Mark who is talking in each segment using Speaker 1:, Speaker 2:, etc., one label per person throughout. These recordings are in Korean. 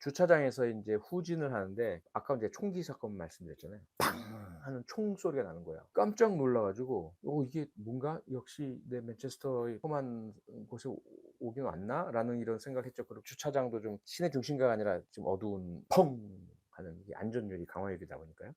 Speaker 1: 주차장에서 이제 후진을 하는데 아까 이제 총기 사건 말씀드렸잖아요. 팡 하는 총 소리가 나는 거예요. 깜짝 놀라가지고 어 이게 뭔가 역시 내 맨체스터의 험한 곳에 오- 오긴 왔나라는 이런 생각했죠. 그리고 주차장도 좀 시내 중심가가 아니라 좀 어두운 펑 하는 이게 안전율이 강화역이다 보니까요.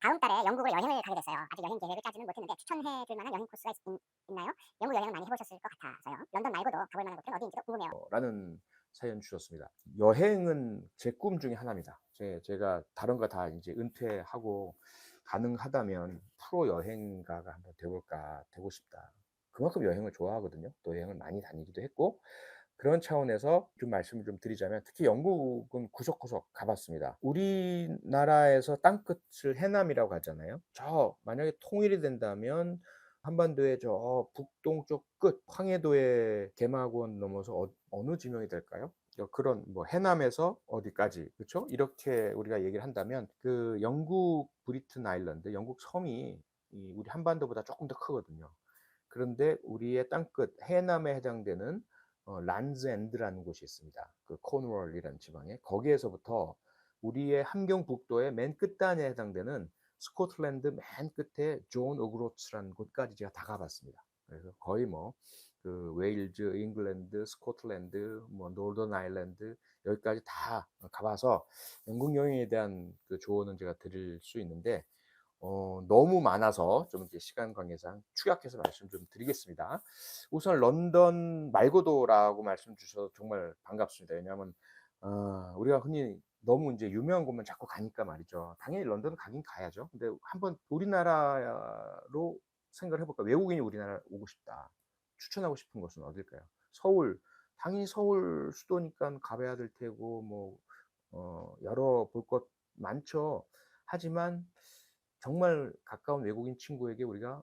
Speaker 2: 다음 달에 영국을 여행을 가게 됐어요. 아직 여행 계획을 짜지는 못했는데 추천해줄 만한 여행 코스가 있, 나요 영국 여행은 많이 해보셨을 것 같아서요. 런던 말고도 가볼 만한 곳들은 어디인지도 궁금해요.
Speaker 1: 어, 라는 사연 주셨습니다. 여행은 제 꿈 중에 하나입니다. 제, 제가 다른 거 다 이제 은퇴하고 가능하다면 프로 여행가가 한번 돼볼까, 되고 싶다. 그만큼 여행을 좋아하거든요. 또 여행을 많이 다니기도 했고, 그런 차원에서 좀 말씀을 좀 드리자면, 특히 영국은 구석구석 가봤습니다. 우리나라에서 땅끝을 해남이라고 하잖아요. 저, 만약에 통일이 된다면, 한반도의 저 북동쪽 끝 황해도의 개마고원 넘어서 어, 느 지명이 될까요? 어, 그런 뭐 해남에서 어디까지 그렇죠? 이렇게 우리가 얘기를 한다면 그 영국 브리튼 아일랜드 영국 섬이 이 우리 한반도보다 조금 더 크거든요. 그런데 우리의 땅끝 해남에 해당되는 어, 란즈엔드라는 곳이 있습니다. 그 코너월이라는 지방에 거기에서부터 우리의 함경 북도의 맨 끝단에 해당되는 스코틀랜드 맨 끝에 존 오그로츠라는 곳까지 제가 다 가봤습니다. 그래서 거의 뭐 그 웨일즈, 잉글랜드, 스코틀랜드, 뭐 노던 아일랜드 여기까지 다 가봐서 영국 여행에 대한 그 조언은 제가 드릴 수 있는데 어, 너무 많아서 좀 이제 시간 관계상 축약해서 말씀 좀 드리겠습니다. 우선 런던 말고도라고 말씀 주셔서 정말 반갑습니다. 왜냐하면 어, 우리가 흔히 너무 이제 유명한 곳만 자꾸 가니까 말이죠. 당연히 런던 가긴 가야죠. 근데 한번 우리나라로 생각을 해볼까? 외국인이 우리나라 오고 싶다. 추천하고 싶은 곳은 어딜까요? 서울. 당연히 서울 수도니까 가봐야 될 테고, 뭐, 어, 여러 볼 것 많죠. 하지만 정말 가까운 외국인 친구에게 우리가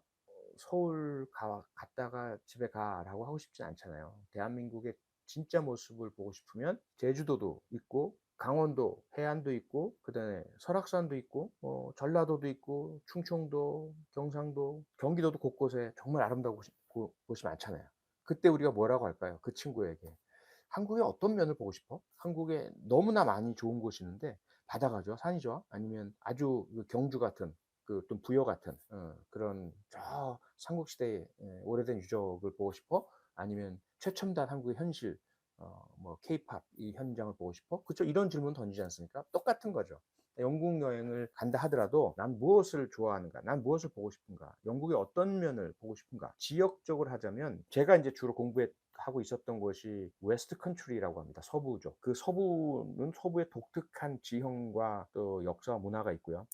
Speaker 1: 서울 가, 갔다가 집에 가라고 하고 싶지 않잖아요. 대한민국의 진짜 모습을 보고 싶으면 제주도도 있고 강원도 해안도 있고 그다음에 설악산도 있고 뭐 전라도도 있고 충청도 경상도 경기도도 곳곳에 정말 아름다운 곳이, 많잖아요. 그때 우리가 뭐라고 할까요? 그 친구에게 한국의 어떤 면을 보고 싶어 한국에 너무나 많이 좋은 곳이 있는데 바다가 좋아 산이 좋아 아니면 아주 그 경주 같은 그 좀 부여 같은 어, 그런 저 삼국시대의 예, 오래된 유적을 보고 싶어? 아니면 최첨단 한국의 현실 어, 뭐 케이팝 이 현장을 보고 싶어? 그쵸? 이런 질문 던지지 않습니까? 똑같은 거죠. 영국 여행을 간다 하더라도 난 무엇을 좋아하는가? 난 무엇을 보고 싶은가? 영국의 어떤 면을 보고 싶은가? 지역적으로 하자면 제가 이제 주로 공부해 하고 있었던 곳이 웨스트 컨트리라고 합니다. 서부죠. 그 서부는 서부의 독특한 지형과 또 역사와 문화가 있고요.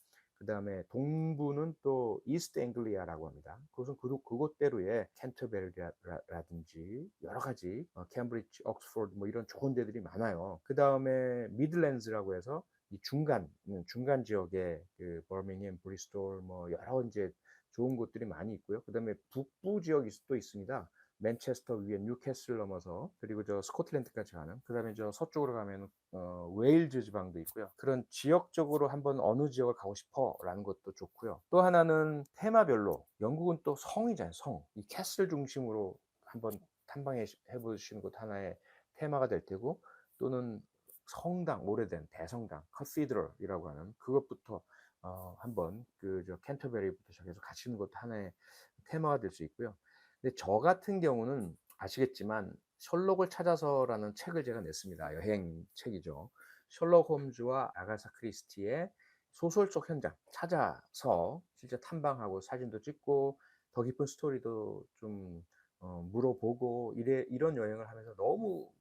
Speaker 1: 그 다음에 동부는 또 이스트 앵글리아라고 합니다. 그것은 그, 그곳대로의 캔터베리라든지 여러 가지 어, 캠브리지, 옥스포드 뭐 이런 좋은 데들이 많아요. 그 다음에 미들랜드라고 해서 이 중간 음, 중간 지역에 그 버밍햄, 브리스톨 뭐 여러 이제 좋은 곳들이 많이 있고요. 그 다음에 북부 지역이 또 있습니다. 맨체스터 위에 뉴캐슬 넘어서 그리고 저 스코틀랜드까지 가는 그 다음에 저 서쪽으로 가면 어, 웨일즈 지방도 있고요 그런 지역적으로 한번 어느 지역을 가고 싶어 라는 것도 좋고요 또 하나는 테마별로 영국은 또 성이잖아요 성 이 캐슬 중심으로 한번 탐방해 보시는 것 하나의 테마가 될 테고 또는 성당 오래된 대성당 커시드럴이라고 하는 그것부터 어, 한번 그 저 캔터베리부터 시작해서 가시는 것도 하나의 테마가 될 수 있고요 근데 저 같은 경우는 아시겠지만 셜록을 찾아서라는 책을 제가 냈습니다. 여행 책이죠. 셜록 홈즈와 아가사 크리스티의 소설 적 현장 찾아서 실제 탐방하고 사진도 찍고 더 깊은 스토리도 좀 어, 물어보고 이래 이런 여행을 하면서 너무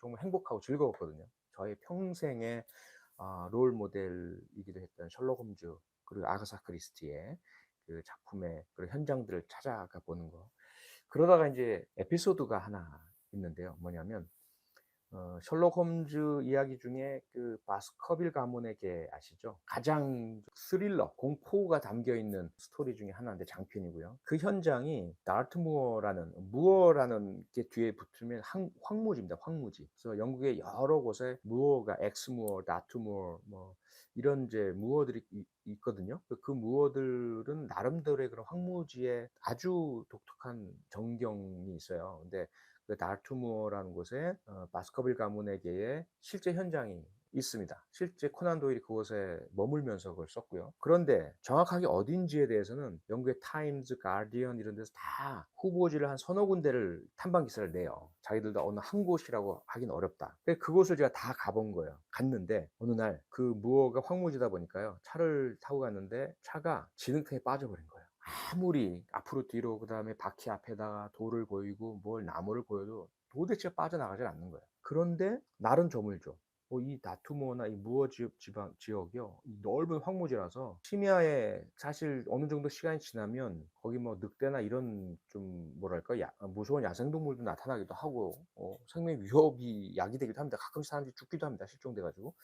Speaker 1: 정말 행복하고 즐거웠거든요. 저의 평생의 어, 롤 모델이기도 했던 셜록 홈즈 그리고 아가사 크리스티의 그 작품의 그 현장들을 찾아가 보는 거. 그러다가 이제 에피소드가 하나 있는데요. 뭐냐면 어, 셜록 홈즈 이야기 중에 그 바스커빌 가문의 개 아시죠? 가장 스릴러, 공포가 담겨 있는 스토리 중에 하나인데 장편이고요. 그 현장이 다트무어라는 무어라는 게 뒤에 붙으면 항, 황무지입니다. 황무지. 그래서 영국의 여러 곳에 무어가 엑스 무어, 다트무어 뭐 이런 이제 무어들이 이- 있거든요. 그 무어들은 나름대로의 그런 황무지에 아주 독특한 전경이 있어요. 근데 그 다르투무어라는 곳에 어, 바스커빌 가문에게의 실제 현장이 있습니다. 실제 코난 도일이 그곳에 머물면서 그걸 썼고요. 그런데 정확하게 어딘지에 대해서는 영국의 타임즈, 가디언 이런 데서 다 후보지를 한 서너 군데를 탐방 기사를 내요. 자기들도 어느 한 곳이라고 하긴 어렵다. 그곳을 제가 다 가본 거예요. 갔는데 어느 날 그 무어가 황무지다 보니까요. 차를 타고 갔는데 차가 진흙탕에 빠져버린 거예요. 아무리 앞으로 뒤로 그다음에 바퀴 앞에다가 돌을 보이고 뭘 나무를 보여도 도대체 빠져나가질 않는 거예요. 그런데 날은 저물죠. 어, 이 다투모나 이 무어 지역 지방 지역이요 이 넓은 황무지라서 심야에 사실 어느 정도 시간이 지나면 거기 뭐 늑대나 이런 좀 뭐랄까 야- 무서운 야생동물도 나타나기도 하고 어, 생명 위협이 야기되기도 합니다. 가끔씩 사람들이 죽기도 합니다. 실종돼가지고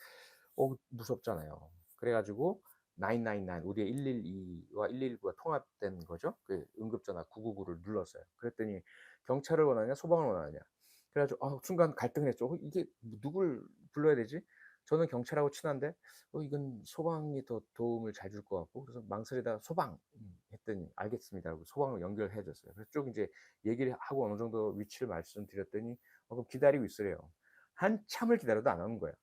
Speaker 1: 어 무섭잖아요. 그래가지고 999 우리의 112와 119가 통합된 거죠. 그 응급전화 999를 눌렀어요. 그랬더니 경찰을 원하냐 소방을 원하냐. 그래가지고 아, 순간 갈등을 했죠. 어, 이게 누굴 불러야 되지? 저는 경찰하고 친한데 어, 이건 소방이 더 도움을 잘 줄 것 같고 그래서 망설이다가 소방 음, 했더니 알겠습니다. 하고 소방을 연결해 줬어요. 그래서 쭉 이제 얘기를 하고 어느 정도 위치를 말씀드렸더니 어, 그럼 기다리고 있으래요. 한참을 기다려도 안 오는 거예요.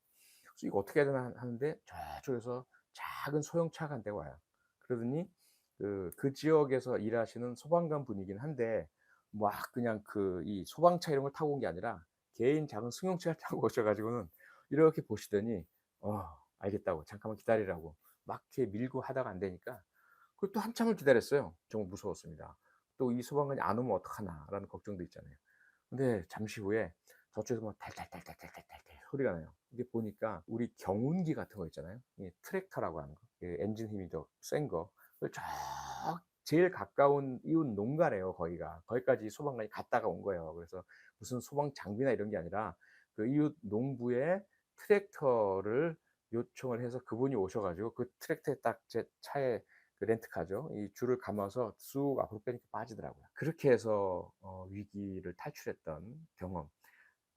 Speaker 1: 그래서 이거 어떻게 해야 되나 하는데 저쪽에서 작은 소형차가 한 대가 와요. 그러더니 그, 그 지역에서 일하시는 소방관 분이긴 한데 막 그냥 그 이 소방차 이런 걸 타고 온 게 아니라 개인 작은 승용차를 타고 오셔가지고는 이렇게 보시더니 어 알겠다고 잠깐만 기다리라고 막 이렇게 밀고 하다가 안 되니까 그또 한참을 기다렸어요. 정말 무서웠습니다. 또 이 소방관이 안 오면 어떡하나라는 걱정도 있잖아요. 근데 잠시 후에 저쪽에서 뭐 달달달달달달달 소리가 나요. 이게 보니까 우리 경운기 같은 거 있잖아요. 이 트랙터라고 하는 거, 이 엔진 힘이 더 센 거. 저 제일 가까운 이웃 농가래요, 거기가. 거기까지 소방관이 갔다가 온 거예요. 그래서 무슨 소방 장비나 이런 게 아니라 그 이웃 농부의 트랙터를 요청을 해서 그분이 오셔가지고 그 트랙터에 딱 제 차에 그 렌트카죠. 이 줄을 감아서 쑥 앞으로 빼니까 빠지더라고요. 그렇게 해서 어, 위기를 탈출했던 경험.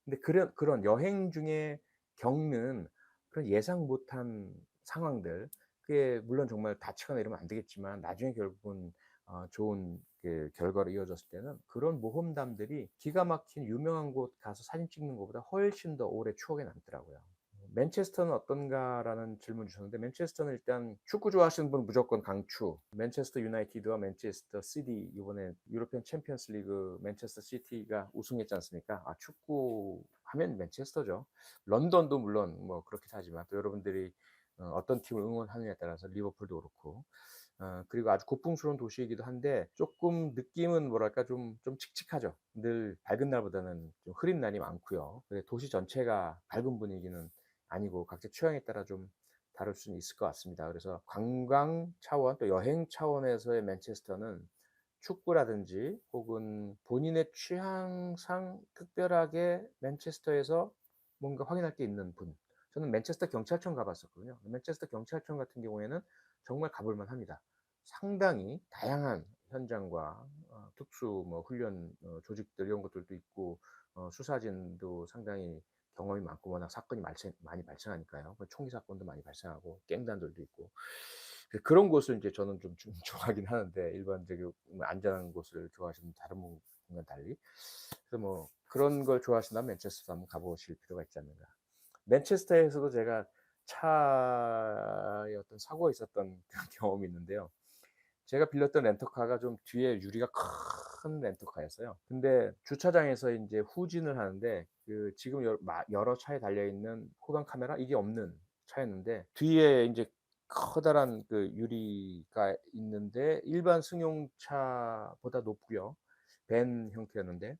Speaker 1: 근데 그런, 그런 여행 중에 겪는 그런 예상 못한 상황들, 그게 물론 정말 다치거나 이러면 안 되겠지만 나중에 결국은 어, 좋은 그 결과로 이어졌을 때는 그런 모험담들이 기가 막힌 유명한 곳 가서 사진 찍는 것보다 훨씬 더 오래 추억에 남더라고요. 맨체스터는 어떤가라는 질문 주셨는데 맨체스터는 일단 축구 좋아하시는 분 무조건 강추. 맨체스터 유나이티드와 맨체스터 시티 이번에 유로피언 챔피언스 리그 맨체스터 시티가 우승했지 않습니까? 아 축구 하면 맨체스터죠. 런던도 물론 뭐 그렇긴 하지만 또 여러분들이 어, 어떤 팀을 응원하느냐에 따라서 리버풀도 그렇고 어, 그리고 아주 고풍스러운 도시이기도 한데 조금 느낌은 뭐랄까 좀, 좀 칙칙하죠. 늘 밝은 날보다는 좀 흐린 날이 많고요. 도시 전체가 밝은 분위기는 아니고 각자 취향에 따라 좀 다를 수는 있을 것 같습니다. 그래서 관광 차원 또 여행 차원에서의 맨체스터는 축구라든지 혹은 본인의 취향상 특별하게 맨체스터에서 뭔가 확인할 게 있는 분. 저는 맨체스터 경찰청 가봤었거든요. 맨체스터 경찰청 같은 경우에는 정말 가볼만 합니다. 상당히 다양한 현장과 어, 특수 뭐 훈련 어, 조직들 이런 것들도 있고 어, 수사진도 상당히 경험이 많고 워낙 사건이 발생, 많이 발생하니까요. 뭐 총기 사건도 많이 발생하고 갱단들도 있고 그- 그런 곳을 이제 저는 좀, 좀 좋아하긴 하는데 일반적으로 안전한 곳을 좋아하시는 다른 분과 달리 그래서 뭐 그런 걸 좋아하신다면 맨체스터 한번 가보실 필요가 있지 않는가. 맨체스터에서도 제가 차에 어떤 사고가 있었던 경험이 있는데요. 제가 빌렸던 렌터카가 좀 뒤에 유리가 큰 렌터카였어요. 근데 주차장에서 이제 후진을 하는데 그 지금 여러 차에 달려 있는 후방 카메라 이게 없는 차였는데 뒤에 이제 커다란 그 유리가 있는데 일반 승용차보다 높고요. 밴 형태였는데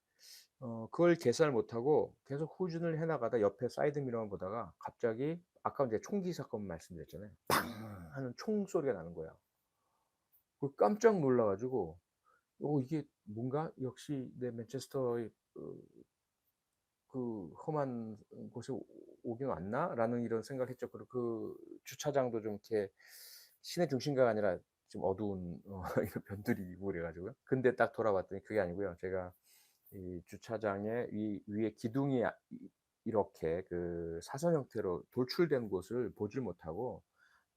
Speaker 1: 어, 그걸 계산을 못하고 계속 후진을 해나가다 옆에 사이드 미러만 보다가 갑자기 아까 이제 총기 사건 말씀드렸잖아요. 팡 하는 총 소리가 나는 거예요. 그 깜짝 놀라가지고 어, 이게 뭔가 역시 내 맨체스터의 어, 그 험한 곳에 오- 오긴 왔나 라는 이런 생각을 했죠. 그리고 그 주차장도 좀 이렇게 시내 중심가가 아니라 좀 어두운 어, 있고 그래가지고요. 근데 딱 돌아봤더니 그게 아니고요. 제가 이 주차장에 위, 위에 기둥이 아- 이- 이렇게 그 사선 형태로 돌출된 곳을 보질 못하고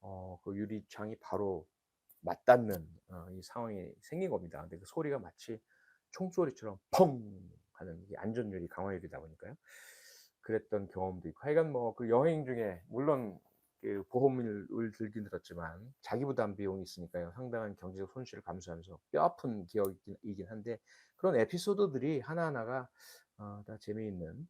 Speaker 1: 어, 그 유리창이 바로 맞닿는 어, 이 상황이 생긴 겁니다. 근데 그 소리가 마치 총소리처럼 펑 하는 이 안전율이 강화율이다 보니까요. 그랬던 경험도 있고 하여간 뭐 그 여행 중에 물론 그 보험을 들긴 들었지만 자기 부담 비용이 있으니까요. 상당한 경제적 손실을 감수하면서 뼈아픈 기억이긴 한데 그런 에피소드들이 하나하나가 어, 다 재미있는